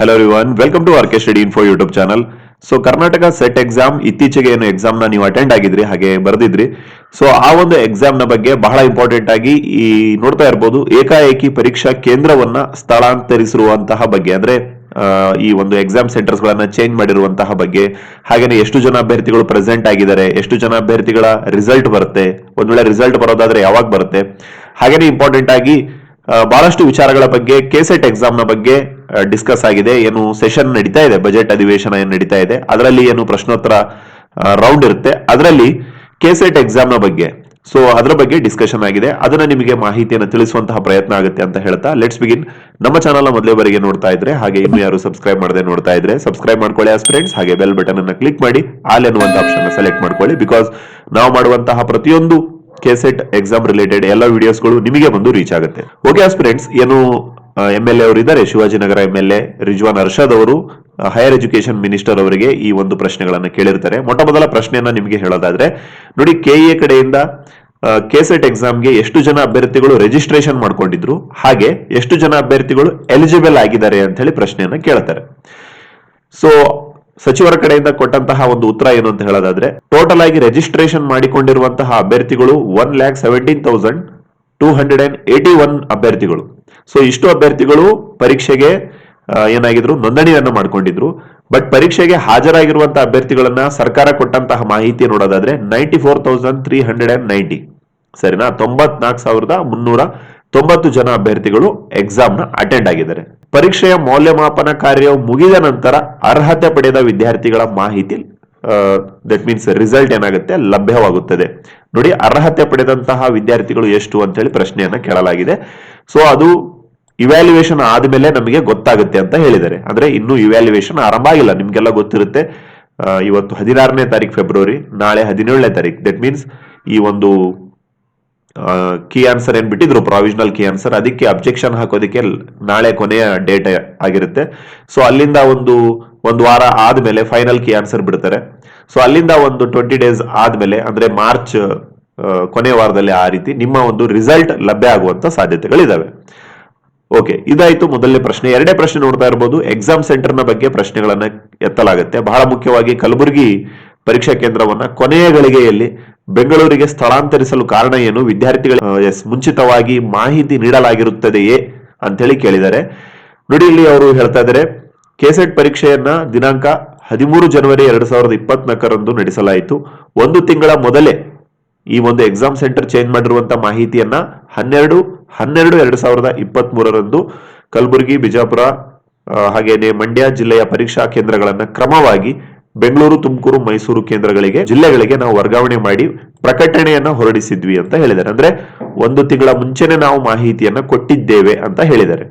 Hello one welcome to R K study info YouTube channel so Karnataka SET exam ಇತ್ತೀಚೆಗೆ ಏನು ಎಕ್ಸಾಮ್ನ ನೀವು attend ಆಗಿದ್ರಿ, ಹಾಗೆ ಬರೆದಿದ್ರಿ. So ಆ ಒಂದು ಎಕ್ಸಾಮ್ನ ಬಗ್ಗೆ ಬಹಳ ಇಂಪಾರ್ಟೆಂಟ್ ಆಗಿ ಈ ನೋಡ್ತಾ ಇರ್ಬೋದು, ಏಕಾಏಕಿ ಪರೀಕ್ಷಾ ಕೇಂದ್ರವನ್ನ ಸ್ಥಳಾಂತರಿಸಿರುವಂತಹ ಬಗ್ಗೆ. ಅಂದ್ರೆ ಈ ಒಂದು ಎಕ್ಸಾಮ್ ಸೆಂಟರ್ಸ್ ಗಳನ್ನ ಚೇಂಜ್ ಮಾಡಿರುವಂತಹ ಬಗ್ಗೆ. ಹಾಗೇನೆ ಎಷ್ಟು ಜನ ಅಭ್ಯರ್ಥಿಗಳು ಪ್ರೆಸೆಂಟ್ ಆಗಿದ್ದಾರೆ, ಎಷ್ಟು ಜನ ಅಭ್ಯರ್ಥಿಗಳ ರಿಸಲ್ಟ್ ಬರುತ್ತೆ. ಒಂದ್ ವೇಳೆ ರಿಸಲ್ಟ್ ಬರೋದಾದ್ರೆ ಯಾವಾಗ ಬರುತ್ತೆ. ಹಾಗೇನೆ ಇಂಪಾರ್ಟೆಂಟ್ ಆಗಿ ಬಹಳಷ್ಟು ವಿಚಾರಗಳ ಬಗ್ಗೆ ಕೆಸೆಟ್ ಎಕ್ಸಾಮ್ನ ಬಗ್ಗೆ ಡಿಸ್ಕಸ್ ಆಗಿದೆ. ಏನು ಸೆಷನ್ ನಡೀತಾ ಇದೆ ಬಜೆಟ್ ಅಧಿವೇಶನ ಏನು ನಡೀತಾ ಇದೆ. ಅದರಲ್ಲಿ ಏನು ಪ್ರಶ್ನೋತ್ತರ ರೌಂಡ್ ಇರುತ್ತೆ. ಅದರಲ್ಲಿ ಕೆಸೆಟ್ ಎಕ್ಸಾಮ್ನ ಬಗ್ಗೆ. ಸೊ ಅದರ ಬಗ್ಗೆ ಡಿಸ್ಕಷನ್ ಆಗಿದೆ. ಅದನ್ನ ನಿಮಗೆ ಮಾಹಿತಿಯನ್ನು ತಿಳಿಸುವಂತಹ ಪ್ರಯತ್ನ ಆಗುತ್ತೆ ಅಂತ ಹೇಳ್ತಾ. ಲೆಟ್ಸ್ ಬಿಗಿನ್ ನಮ್ಮ ಚಾನಲ್ ಮೊದಲೇ ಬರಿಗೆ ನೋಡ್ತಾ ಇದ್ರೆ, ಹಾಗೆ ಇನ್ನು ಯಾರು ಸಬ್ಸ್ಕ್ರೈಬ್ ಮಾಡದೆ ನೋಡ್ತಾ ಇದ್ರೆ ಸಬ್ಸ್ಕ್ರೈಬ್ ಮಾಡ್ಕೊಳ್ಳಿ ಆಸ್ ಫ್ರೆಂಡ್ಸ್ ಹಾಗೆ ಬೆಲ್ ಬಟನ್ ಅನ್ನ ಕ್ಲಿಕ್ ಮಾಡಿ ಆಲ್ ಎನ್ನುವಂತ ಆಪ್ಷನ್ ಸೆಲೆಕ್ಟ್ ಮಾಡ್ಕೊಳ್ಳಿ. ಬಿಕಾಸ್ ನಾವು ಮಾಡುವಂತಹ ಪ್ರತಿಯೊಂದು ಕೆಸೆಟ್ ಎಕ್ಸಾಮ್ ರಿಲೇಟೆಡ್ ಎಲ್ಲ ವಿಡಿಯೋಸ್ಗಳು ನಿಮಗೆ ಬಂದು ರೀಚ್ ಆಗುತ್ತೆ. ಓಕೆ ಆಸ್ಪಿರೆಂಟ್ಸ್ ಏನು ಎಂ ಎಲ್ ಎ ಅವರು ಇದ್ದಾರೆ Shivajinagar M L A Rizwan Arshad ಅವರು ಹೈಯರ್ ಎಜುಕೇಶನ್ ಮಿನಿಸ್ಟರ್ ಅವರಿಗೆ ಈ ಒಂದು ಪ್ರಶ್ನೆಗಳನ್ನು ಕೇಳಿರ್ತಾರೆ. ಮೊಟ್ಟ ಮೊದಲ ಪ್ರಶ್ನೆಯನ್ನ ನಿಮಗೆ ಹೇಳೋದಾದ್ರೆ, ನೋಡಿ ಕೆಇಎ ಕಡೆಯಿಂದ ಕೆಸೆಟ್ ಎಕ್ಸಾಮ್ಗೆ ಎಷ್ಟು ಜನ ಅಭ್ಯರ್ಥಿಗಳು ರಿಜಿಸ್ಟ್ರೇಷನ್ ಮಾಡ್ಕೊಂಡಿದ್ರು, ಹಾಗೆ ಎಷ್ಟು ಜನ ಅಭ್ಯರ್ಥಿಗಳು ಎಲಿಜಿಬಲ್ ಆಗಿದ್ದಾರೆ ಅಂತ ಹೇಳಿ ಪ್ರಶ್ನೆಯನ್ನ ಕೇಳ್ತಾರೆ. ಸೊ ಸಚಿವರ ಕಡೆಯಿಂದ ಕೊಟ್ಟಂತಹ ಒಂದು ಉತ್ತರ ಏನು ಅಂತ ಹೇಳೋದಾದ್ರೆ ಟೋಟಲ್ ಆಗಿ ರಿಜಿಸ್ಟ್ರೇಷನ್ ಮಾಡಿಕೊಂಡಿರುವಂತಹ ಅಭ್ಯರ್ಥಿಗಳು one lakh seventeen thousand two hundred and eighty one ಅಭ್ಯರ್ಥಿಗಳು. ಸೊ ಇಷ್ಟು ಅಭ್ಯರ್ಥಿಗಳು ಪರೀಕ್ಷೆಗೆ ಏನಾಗಿದ್ರು ನೋಂದಣಿಯನ್ನ ಮಾಡ್ಕೊಂಡಿದ್ರು. ಬಟ್ ಪರೀಕ್ಷೆಗೆ ಹಾಜರಾಗಿರುವಂತಹ ಅಭ್ಯರ್ಥಿಗಳನ್ನ ಸರ್ಕಾರ ಕೊಟ್ಟಂತಹ ಮಾಹಿತಿ ನೋಡೋದಾದ್ರೆ ninety four thousand three hundred and ninety ಸರಿನಾ? ತೊಂಬತ್ನಾಲ್ಕು ಸಾವಿರದ ಮುನ್ನೂರ ತೊಂಬತ್ತು ಜನ ಅಭ್ಯರ್ಥಿಗಳು ಎಕ್ಸಾಮ್ನ ಅಟೆಂಡ್ ಆಗಿದ್ದಾರೆ. ಪರೀಕ್ಷೆಯ ಮೌಲ್ಯಮಾಪನ ಕಾರ್ಯವು ಮುಗಿದ ನಂತರ ಅರ್ಹತೆ ಪಡೆದ ವಿದ್ಯಾರ್ಥಿಗಳ ಮಾಹಿತಿ ದಟ್ ಮೀನ್ಸ್ ರಿಸಲ್ಟ್ ಏನಾಗುತ್ತೆ, ಲಭ್ಯವಾಗುತ್ತದೆ. ನೋಡಿ, ಅರ್ಹತೆ ಪಡೆದಂತಹ ವಿದ್ಯಾರ್ಥಿಗಳು ಎಷ್ಟು ಅಂತ ಹೇಳಿ ಪ್ರಶ್ನೆಯನ್ನ ಕೇಳಲಾಗಿದೆ. ಸೊ ಅದು ಇವ್ಯಾಲ್ಯೂಯೇಷನ್ ಆದ್ಮೇಲೆ ನಮಗೆ ಗೊತ್ತಾಗುತ್ತೆ ಅಂತ ಹೇಳಿದ್ದಾರೆ. ಅಂದ್ರೆ ಇನ್ನು ಇವ್ಯಾಲ್ಯೂಯೇಷನ್ ಆರಂಭ ಆಗಿಲ್ಲ. ನಿಮ್ಗೆಲ್ಲ ಗೊತ್ತಿರುತ್ತೆ ಇವತ್ತು ಹದಿನಾರನೇ ತಾರೀಕು ಫೆಬ್ರವರಿ ನಾಳೆ ಹದಿನೇಳನೇ ತಾರೀಕು. ದಟ್ ಮೀನ್ಸ್ ಈ ಒಂದು ಕೀ ಆನ್ಸರ್ ಏನ್ ಬಿಟ್ಟಿದ್ರು? ಪ್ರಾವಿಷನಲ್ ಕೀ ಆನ್ಸರ್ ಅದಕ್ಕೆ ಅಬ್ಜೆಕ್ಷನ್ ಹಾಕೋದಕ್ಕೆ ನಾಳೆ ಕೊನೆಯ ಡೇಟ್ ಆಗಿರುತ್ತೆ. ಸೊ ಅಲ್ಲಿಂದ ಒಂದು ಒಂದು ವಾರ ಆದ್ಮೇಲೆ ಫೈನಲ್ ಕೀ ಆನ್ಸರ್ ಬಿಡ್ತಾರೆ. ಸೊ ಅಲ್ಲಿಂದ ಒಂದು ಟ್ವೆಂಟಿ ಡೇಸ್ ಆದ್ಮೇಲೆ, ಅಂದ್ರೆ ಮಾರ್ಚ್ ಕೊನೆ ವಾರದಲ್ಲಿ ಆ ರೀತಿ ನಿಮ್ಮ ಒಂದು ರಿಸಲ್ಟ್ ಲಭ್ಯ ಆಗುವಂತ ಸಾಧ್ಯತೆಗಳಿದಾವೆ. ಓಕೆ ಇದಾಯಿತು ಮೊದಲನೇ ಪ್ರಶ್ನೆ. ಎರಡೇ ಪ್ರಶ್ನೆ ನೋಡ್ತಾ ಇರಬಹುದು ಎಕ್ಸಾಮ್ ಸೆಂಟರ್ನ ಬಗ್ಗೆ ಪ್ರಶ್ನೆಗಳನ್ನ ಎತ್ತಲಾಗುತ್ತೆ. ಬಹಳ ಮುಖ್ಯವಾಗಿ ಕಲಬುರಗಿ ಪರೀಕ್ಷಾ ಕೇಂದ್ರವನ್ನ ಕೊನೆಯ ಗಳಿಗೆಯಲ್ಲಿ ಬೆಂಗಳೂರಿಗೆ ಸ್ಥಳಾಂತರಿಸಲು ಕಾರಣ ಏನು? ವಿದ್ಯಾರ್ಥಿಗಳ ಮುಂಚಿತವಾಗಿ ಮಾಹಿತಿ ನೀಡಲಾಗಿರುತ್ತದೆಯೇ ಅಂತೇಳಿ ಕೇಳಿದ್ದಾರೆ. ನೋಡಿ, ಇಲ್ಲಿ ಅವರು ಹೇಳ್ತಾ ಇದ್ದಾರೆ, ಕೆಸೆಟ್ ಪರೀಕ್ಷೆಯನ್ನ ದಿನಾಂಕ ಹದಿಮೂರು ಜನವರಿ ಎರಡ್ ಸಾವಿರದ ಇಪ್ಪತ್ನಾಲ್ಕರಂದು ನಡೆಸಲಾಯಿತು. ಒಂದು ತಿಂಗಳ ಮೊದಲೇ ಈ ಒಂದು ಎಕ್ಸಾಮ್ ಸೆಂಟರ್ ಚೇಂಜ್ ಮಾಡಿರುವಂತಹ ಮಾಹಿತಿಯನ್ನ ಹನ್ನೆರಡು ಹನ್ನೆರಡು ಎರಡ್ ಸಾವಿರದ ಇಪ್ಪತ್ತ್ ಮೂರರಂದು ಕಲಬುರಗಿ, ಬಿಜಾಪುರ ಹಾಗೇನೆ ಮಂಡ್ಯ ಜಿಲ್ಲೆಯ ಪರೀಕ್ಷಾ ಕೇಂದ್ರಗಳನ್ನು ಕ್ರಮವಾಗಿ ಬೆಂಗಳೂರು, ತುಮಕೂರು, ಮೈಸೂರು ಕೇಂದ್ರಗಳಿಗೆ, ಜಿಲ್ಲೆಗಳಿಗೆ ನಾವು ವರ್ಗಾವಣೆ ಮಾಡಿ ಪ್ರಕಟಣೆಯನ್ನ ಹೊರಡಿಸಿದ್ವಿ ಅಂತ ಹೇಳಿದ್ದಾರೆ. ಅಂದ್ರೆ ಒಂದು ತಿಂಗಳ ಮುಂಚೆನೆ ನಾವು ಮಾಹಿತಿಯನ್ನ ಕೊಟ್ಟಿದ್ದೇವೆ ಅಂತ ಹೇಳಿದ್ದಾರೆ.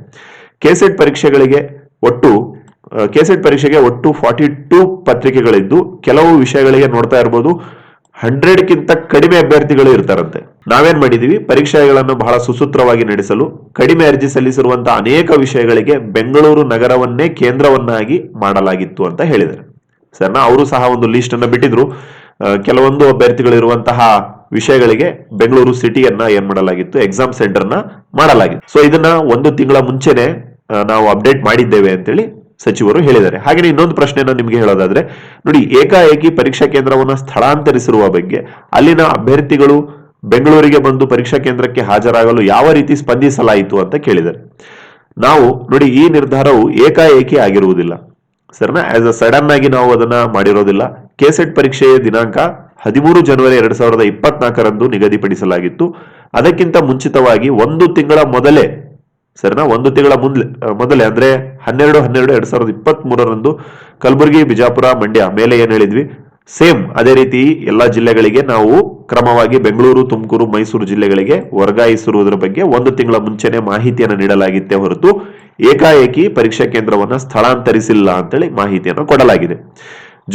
ಕೆಸೆಟ್ ಪರೀಕ್ಷೆಗಳಿಗೆ ಒಟ್ಟು ಕೆಸೆಟ್ ಪರೀಕ್ಷೆಗೆ ಒಟ್ಟು ಫಾರ್ಟಿ ಟೂ ಪತ್ರಿಕೆಗಳಿದ್ದು ಕೆಲವು ವಿಷಯಗಳಿಗೆ ನೋಡ್ತಾ ಇರ್ಬೋದು. ಹಂಡ್ರೆಡ್ ಕಿಂತ ಕಡಿಮೆ ಅಭ್ಯರ್ಥಿಗಳು ಇರ್ತಾರಂತೆ. ನಾವೇನ್ ಮಾಡಿದೀವಿ? ಪರೀಕ್ಷೆಗಳನ್ನು ಬಹಳ ಸುಸೂತ್ರವಾಗಿ ನಡೆಸಲು, ಕಡಿಮೆ ಅರ್ಜಿ ಸಲ್ಲಿಸಿರುವಂತಹ ಅನೇಕ ವಿಷಯಗಳಿಗೆ ಬೆಂಗಳೂರು ನಗರವನ್ನೇ ಕೇಂದ್ರವನ್ನಾಗಿ ಮಾಡಲಾಗಿತ್ತು ಅಂತ ಹೇಳಿದ್ದಾರೆ. ಸರ್ನ ಅವರು ಸಹ ಒಂದು ಲಿಸ್ಟ್ ಅನ್ನ ಬಿಟ್ಟಿದ್ರು. ಕೆಲವೊಂದು ಅಭ್ಯರ್ಥಿಗಳು ಇರುವಂತಹ ವಿಷಯಗಳಿಗೆ ಬೆಂಗಳೂರು ಸಿಟಿಯನ್ನ ಏನ್ ಮಾಡಲಾಗಿತ್ತು? ಎಕ್ಸಾಮ್ ಸೆಂಟರ್ನ ಮಾಡಲಾಗಿತ್ತು. ಸೊ ಇದನ್ನ ಒಂದು ತಿಂಗಳ ಮುಂಚೆನೆ ನಾವು ಅಪ್ಡೇಟ್ ಮಾಡಿದ್ದೇವೆ ಅಂತೇಳಿ ಸಚಿವರು ಹೇಳಿದ್ದಾರೆ. ಹಾಗೆ ಇನ್ನೊಂದು ಪ್ರಶ್ನೆಯನ್ನು ನಿಮಗೆ ಹೇಳೋದಾದ್ರೆ, ನೋಡಿ, ಏಕಾಏಕಿ ಪರೀಕ್ಷಾ ಕೇಂದ್ರವನ್ನು ಸ್ಥಳಾಂತರಿಸಿರುವ ಬಗ್ಗೆ ಅಲ್ಲಿನ ಅಭ್ಯರ್ಥಿಗಳು ಬೆಂಗಳೂರಿಗೆ ಬಂದು ಪರೀಕ್ಷಾ ಕೇಂದ್ರಕ್ಕೆ ಹಾಜರಾಗಲು ಯಾವ ರೀತಿ ಸ್ಪಂದಿಸಲಾಯಿತು ಅಂತ ಕೇಳಿದ್ದಾರೆ. ನಾವು, ನೋಡಿ, ಈ ನಿರ್ಧಾರವು ಏಕಾಏಕಿ ಆಗಿರುವುದಿಲ್ಲ. ಸರ್ನಾ ಆಸ್ ಅ ಸಡನ್ ಆಗಿ ನಾವು ಅದನ್ನ ಮಾಡಿರೋದಿಲ್ಲ. ಕೆಸೆಟ್ ಪರೀಕ್ಷೆಯ ದಿನಾಂಕ ಹದಿಮೂರು ಜನವರಿ ಎರಡ್ ಸಾವಿರದ ಇಪ್ಪತ್ನಾಲ್ಕರಂದು ನಿಗದಿಪಡಿಸಲಾಗಿತ್ತು. ಅದಕ್ಕಿಂತ ಮುಂಚಿತವಾಗಿ ಒಂದು ತಿಂಗಳ ಮೊದಲೇ ಸರಿನಾ ಒಂದು ತಿಂಗಳ ಮುಂದೆ, ಮೊದಲೇ, ಅಂದ್ರೆ ಹನ್ನೆರಡು ಹನ್ನೆರಡು ಎರಡ್ ಸಾವಿರದ ಇಪ್ಪತ್ತ್ ಮೂರರಂದು ಕಲಬುರಗಿ, ಬಿಜಾಪುರ, ಮಂಡ್ಯ ಮೇಲೆ ಏನ್ ಹೇಳಿದ್ವಿ? ಸೇಮ್ ಅದೇ ರೀತಿ ಎಲ್ಲಾ ಜಿಲ್ಲೆಗಳಿಗೆ ನಾವು ಕ್ರಮವಾಗಿ ಬೆಂಗಳೂರು, ತುಮಕೂರು, ಮೈಸೂರು ಜಿಲ್ಲೆಗಳಿಗೆ ವರ್ಗಾಯಿಸಿರುವುದರ ಬಗ್ಗೆ ಒಂದು ತಿಂಗಳ ಮುಂಚೆನೆ ಮಾಹಿತಿಯನ್ನು ನೀಡಲಾಗಿತ್ತೆ ಹೊರತು ಏಕಾಏಕಿ ಪರೀಕ್ಷಾ ಕೇಂದ್ರವನ್ನ ಸ್ಥಳಾಂತರಿಸಿಲ್ಲ ಅಂತೇಳಿ ಮಾಹಿತಿಯನ್ನು ಕೊಡಲಾಗಿದೆ.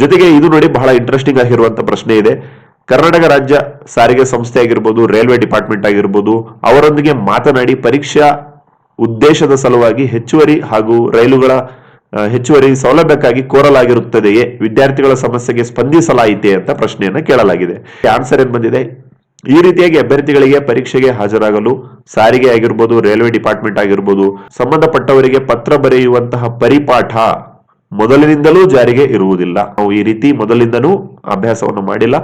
ಜೊತೆಗೆ ಇದು ನೋಡಿ ಬಹಳ ಇಂಟ್ರೆಸ್ಟಿಂಗ್ ಆಗಿರುವಂತಹ ಪ್ರಶ್ನೆ ಇದೆ. ಕರ್ನಾಟಕ ರಾಜ್ಯ ಸಾರಿಗೆ ಸಂಸ್ಥೆ ಆಗಿರ್ಬೋದು ರೈಲ್ವೆ ಡಿಪಾರ್ಟ್ಮೆಂಟ್ ಆಗಿರ್ಬೋದು, ಅವರೊಂದಿಗೆ ಮಾತನಾಡಿ ಪರೀಕ್ಷಾ ಉದ್ದೇಶದ ಸಲುವಾಗಿ ಹೆಚ್ಚುವರಿ ಹಾಗೂ ರೈಲುಗಳ ಹೆಚ್ಚುವರಿ ಸೌಲಭ್ಯಕ್ಕಾಗಿ ಕೋರಲಾಗಿರುತ್ತದೆಯೇ? ವಿದ್ಯಾರ್ಥಿಗಳ ಸಮಸ್ಯೆಗೆ ಸ್ಪಂದಿಸಲಾಯಿತೆ ಅಂತ ಪ್ರಶ್ನೆಯನ್ನ ಕೇಳಲಾಗಿದೆ. ಆನ್ಸರ್ ಏನ್ ಬಂದಿದೆ? ಈ ರೀತಿಯಾಗಿ ಅಭ್ಯರ್ಥಿಗಳಿಗೆ ಪರೀಕ್ಷೆಗೆ ಹಾಜರಾಗಲು ಸಾರಿಗೆ ಆಗಿರ್ಬೋದು, ರೈಲ್ವೆ ಡಿಪಾರ್ಟ್ಮೆಂಟ್ ಆಗಿರ್ಬೋದು, ಸಂಬಂಧಪಟ್ಟವರಿಗೆ ಪತ್ರ ಬರೆಯುವಂತಹ ಪರಿಪಾಠ ಮೊದಲಿನಿಂದಲೂ ಜಾರಿಗೆ ಇರುವುದಿಲ್ಲ. ನಾವು ಈ ರೀತಿ ಮೊದಲಿಂದನೂ ಅಭ್ಯಾಸವನ್ನು ಮಾಡಿಲ್ಲ.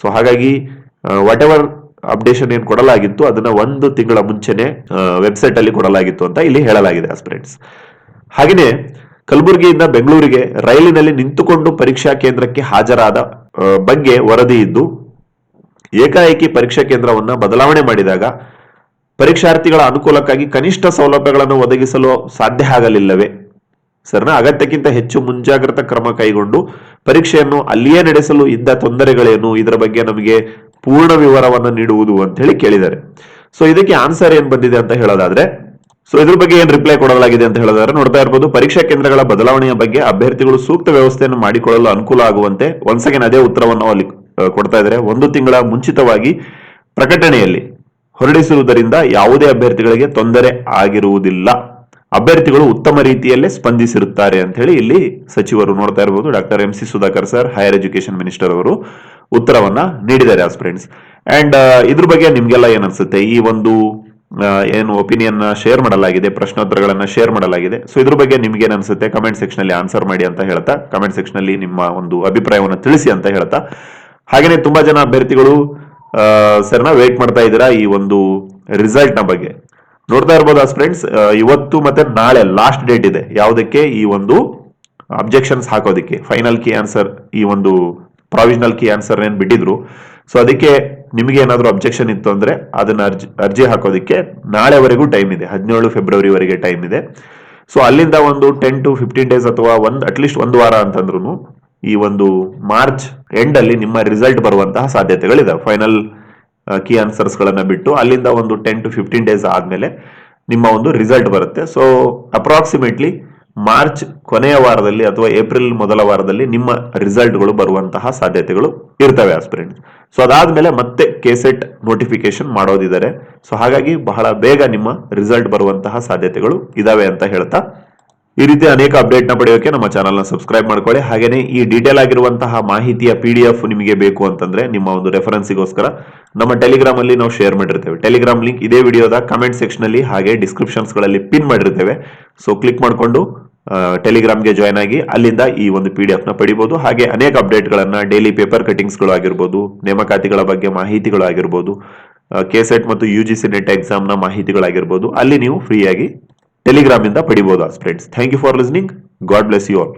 ಸೊ ಹಾಗಾಗಿ ವಾಟ್ ಎವರ್ ಅಪ್ಡೇಷನ್ ಏನು ಕೊಡಲಾಗಿತ್ತು, ಅದನ್ನ ಒಂದು ತಿಂಗಳ ಮುಂಚೆನೆ ವೆಬ್ಸೈಟ್ ಅಲ್ಲಿ ಕೊಡಲಾಗಿತ್ತು ಅಂತ ಇಲ್ಲಿ ಹೇಳಲಾಗಿದೆ ಆಸ್ಪಿರೆಂಟ್ಸ್ ಹಾಗೆಯೇ, ಕಲಬುರಗಿಯಿಂದ ಬೆಂಗಳೂರಿಗೆ ರೈಲಿನಲ್ಲಿ ನಿಂತುಕೊಂಡು ಪರೀಕ್ಷಾ ಕೇಂದ್ರಕ್ಕೆ ಹಾಜರಾದ ಬಗ್ಗೆ ವರದಿ ಇದ್ದು ಏಕಾಏಕಿ ಪರೀಕ್ಷಾ ಕೇಂದ್ರವನ್ನ ಬದಲಾವಣೆ ಮಾಡಿದಾಗ ಪರೀಕ್ಷಾರ್ಥಿಗಳ ಅನುಕೂಲಕ್ಕಾಗಿ ಕನಿಷ್ಠ ಸೌಲಭ್ಯಗಳನ್ನು ಒದಗಿಸಲು ಸಾಧ್ಯ ಆಗಲಿಲ್ಲವೇ? ಸರ್ನ, ಅಗತ್ಯಕ್ಕಿಂತ ಹೆಚ್ಚು ಮುಂಜಾಗ್ರತಾ ಕ್ರಮ ಕೈಗೊಂಡು ಪರೀಕ್ಷೆಯನ್ನು ಅಲ್ಲಿಯೇ ನಡೆಸಲು ಇದ್ದ ತೊಂದರೆಗಳೇನು? ಇದರ ಬಗ್ಗೆ ನಮಗೆ ಪೂರ್ಣ ವಿವರವನ್ನು ನೀಡುವುದು ಅಂತ ಹೇಳಿ ಕೇಳಿದ್ದಾರೆ. ಸೊ ಇದಕ್ಕೆ ಆನ್ಸರ್ ಏನ್ ಬಂದಿದೆ ಅಂತ ಹೇಳೋದಾದ್ರೆ ಸೊ ಇದ್ರ ಬಗ್ಗೆ ಏನ್ ರಿಪ್ಲೈ ಕೊಡಲಾಗಿದೆ ಅಂತ ಹೇಳೋದಾದ್ರೆ, ನೋಡ್ತಾ ಇರ್ಬೋದು, ಪರೀಕ್ಷಾ ಕೇಂದ್ರಗಳ ಬದಲಾವಣೆಯ ಬಗ್ಗೆ ಅಭ್ಯರ್ಥಿಗಳು ಸೂಕ್ತ ವ್ಯವಸ್ಥೆಯನ್ನು ಮಾಡಿಕೊಳ್ಳಲು ಅನುಕೂಲ ಆಗುವಂತೆ ಒನ್ಸಗೆ ಅದೇ ಉತ್ತರವನ್ನು ಅಲ್ಲಿ ಕೊಡ್ತಾ ಇದ್ರೆ ಒಂದು ತಿಂಗಳ ಮುಂಚಿತವಾಗಿ ಪ್ರಕಟಣೆಯಲ್ಲಿ ಹೊರಡಿಸಿರುವುದರಿಂದ ಯಾವುದೇ ಅಭ್ಯರ್ಥಿಗಳಿಗೆ ತೊಂದರೆ ಆಗಿರುವುದಿಲ್ಲ. ಅಭ್ಯರ್ಥಿಗಳು ಉತ್ತಮ ರೀತಿಯಲ್ಲೇ ಸ್ಪಂದಿಸಿರುತ್ತಾರೆ ಅಂತ ಹೇಳಿ ಇಲ್ಲಿ ಸಚಿವರು ನೋಡ್ತಾ ಇರಬಹುದು doctor M. C. Sudhakar sir, higher education minister ಅವರು ಉತ್ತರವನ್ನ ನೀಡಿದ್ದಾರೆ ಆಸ್ಪಿರೆಂಟ್ಸ್ ಅಂಡ್ ಇದ್ರ ಬಗ್ಗೆ ನಿಮ್ಗೆಲ್ಲ ಏನ್ ಅನ್ಸುತ್ತೆ? ಈ ಒಂದು ಏನು ಒಪಿನಿಯನ್ ಶೇರ್ ಮಾಡಲಾಗಿದೆ, ಪ್ರಶ್ನೋತ್ತರಗಳನ್ನ ಶೇರ್ ಮಾಡಲಾಗಿದೆ. ಸೊ ಇದ್ರ ಬಗ್ಗೆ ನಿಮ್ಗೆ ಏನ್ ಅನ್ಸುತ್ತೆ? ಕಮೆಂಟ್ ಸೆಕ್ಷನ್ ಅಲ್ಲಿ ಆನ್ಸರ್ ಮಾಡಿ ಅಂತ ಹೇಳ್ತಾ, ಕಮೆಂಟ್ ಸೆಕ್ಷನ್ ಅಲ್ಲಿ ನಿಮ್ಮ ಒಂದು ಅಭಿಪ್ರಾಯವನ್ನು ತಿಳಿಸಿ ಅಂತ ಹೇಳ್ತಾ ಹಾಗೇನೆ ತುಂಬಾ ಜನ ಅಭ್ಯರ್ಥಿಗಳು ಸರ್ನ ವೇಟ್ ಮಾಡ್ತಾ ಇದ್ದೀರಾ ಈ ಒಂದು ರಿಸಲ್ಟ್ನ ಬಗ್ಗೆ. ನೋಡ್ತಾ ಇರ್ಬೋದು ಫ್ರೆಂಡ್ಸ್ ಇವತ್ತು ಮತ್ತೆ ನಾಳೆ ಲಾಸ್ಟ್ ಡೇಟ್ ಇದೆ. ಯಾವುದಕ್ಕೆ? ಈ ಒಂದು ಅಬ್ಜೆಕ್ಷನ್ಸ್ ಹಾಕೋದಕ್ಕೆ. ಫೈನಲ್ ಕೀ ಆನ್ಸರ್ ಈ ಒಂದು ಪ್ರಾವಿಷನಲ್ ಕೀ ಆನ್ಸರ್ ಏನ್ ಬಿಟ್ಟಿದ್ರು. ಸೊ ಅದಕ್ಕೆ ನಿಮಗೆ ಏನಾದರೂ ಅಬ್ಜೆಕ್ಷನ್ ಇತ್ತು ಅಂದ್ರೆ ಅದನ್ನ ಅರ್ಜಿ ಅರ್ಜಿ ಹಾಕೋದಕ್ಕೆ ನಾಳೆವರೆಗೂ ಟೈಮ್ ಇದೆ. ಹದಿನೇಳು ಫೆಬ್ರವರಿವರೆಗೆ ಟೈಮ್ ಇದೆ. ಸೊ ಅಲ್ಲಿಂದ ಒಂದು ಟೆನ್ ಟು ಫಿಫ್ಟೀನ್ ಡೇಸ್ ಅಥವಾ ಒಂದು ಅಟ್ಲೀಸ್ಟ್ ಒಂದು ವಾರ ಅಂತಂದ್ರು ಈ ಒಂದು ಮಾರ್ಚ್ ಎಂಡ್ ಅಲ್ಲಿ ನಿಮ್ಮ ರಿಸಲ್ಟ್ ಬರುವಂತಹ ಸಾಧ್ಯತೆಗಳಿದೆ ಫೈನಲ್ ಕೀ ಆನ್ಸರ್ಸ್ ಗಳನ್ನ ಬಿಟ್ಟು ಅಲ್ಲಿಂದ ಒಂದು ಟೆನ್ ಟು ಫಿಫ್ಟೀನ್ ಡೇಸ್ ಆದ್ಮೇಲೆ ನಿಮ್ಮ ಒಂದು ರಿಸಲ್ಟ್ ಬರುತ್ತೆ. ಸೊ ಅಪ್ರಾಕ್ಸಿಮೇಟ್ಲಿ ಮಾರ್ಚ್ ಕೊನೆಯ ವಾರದಲ್ಲಿ ಅಥವಾ ಏಪ್ರಿಲ್ ಮೊದಲ ವಾರದಲ್ಲಿ ನಿಮ್ಮ ರಿಸಲ್ಟ್ಗಳು ಬರುವಂತಹ ಸಾಧ್ಯತೆಗಳು ಇರ್ತವೆ ಆಸ್ಪಿರೆಂಟ್ ಸೊ ಅದಾದ್ಮೇಲೆ ಮತ್ತೆ ಕೆಸೆಟ್ ನೋಟಿಫಿಕೇಶನ್ ಮಾಡೋದಿದ್ದಾರೆ. ಸೊ ಹಾಗಾಗಿ ಬಹಳ ಬೇಗ ನಿಮ್ಮ ರಿಸಲ್ಟ್ ಬರುವಂತಹ ಸಾಧ್ಯತೆಗಳು ಇದಾವೆ ಅಂತ ಹೇಳ್ತಾ ಈ ರೀತಿ ಅನೇಕ ಅಪ್ಡೇಟ್ನ ಪಡೆಯೋಕೆ ನಮ್ಮ ಚಾನಲ್ನ ಸಬ್ಸ್ಕ್ರೈಬ್ ಮಾಡ್ಕೊಳ್ಳಿ. ಹಾಗೆಯೇ ಈ ಡೀಟೇಲ್ ಆಗಿರುವಂತಹ ಮಾಹಿತಿಯ ಪಿ ಡಿ ಎಫ್ ನಿಮಗೆ ಬೇಕು ಅಂತಂದ್ರೆ ನಿಮ್ಮ ಒಂದು ರೆಫರೆನ್ಸ್ಗೋಸ್ಕರ ನಮ್ಮ ಟೆಲಿಗ್ರಾಮ್ ಅಲ್ಲಿ ನಾವು ಶೇರ್ ಮಾಡಿರ್ತೇವೆ. ಟೆಲಿಗ್ರಾಮ್ ಲಿಂಕ್ ಇದೇ ವಿಡಿಯೋದ ಕಮೆಂಟ್ ಸೆಕ್ಷನ್ ಅಲ್ಲಿ ಹಾಗೆ ಡಿಸ್ಕ್ರಿಪ್ಷನ್ಸ್ಗಳಲ್ಲಿ ಪಿನ್ ಮಾಡಿರ್ತೇವೆ. ಸೊ ಕ್ಲಿಕ್ ಮಾಡಿಕೊಂಡು ಟೆಲಿಗ್ರಾಮ್ಗೆ ಜಾಯ್ನ್ ಆಗಿ ಅಲ್ಲಿಂದ ಈ ಒಂದು ಪಿ ಡಿ ಎಫ್ನ ಪಡಿಬಹುದು ಹಾಗೆ ಅನೇಕ ಅಪ್ಡೇಟ್ ಗಳನ್ನ ಡೈಲಿ ಪೇಪರ್ ಕಟಿಂಗ್ಸ್ಗಳು ಆಗಿರ್ಬೋದು, ನೇಮಕಾತಿಗಳ ಬಗ್ಗೆ ಮಾಹಿತಿಗಳು ಆಗಿರ್ಬೋದು ಕೆಸೆಟ್ ಮತ್ತು ಯು ಜಿ ಸಿ ನೆಟ್ ಎಕ್ಸಾಮ್ನ ಮಾಹಿತಿಗಳಾಗಿರ್ಬೋದು ಅಲ್ಲಿ ನೀವು ಫ್ರೀಯಾಗಿ ಟೆಲಿಗ್ರಾಮ್ ಇಂದ ಪಡಿಬಹುದು friends thank you for listening God bless you all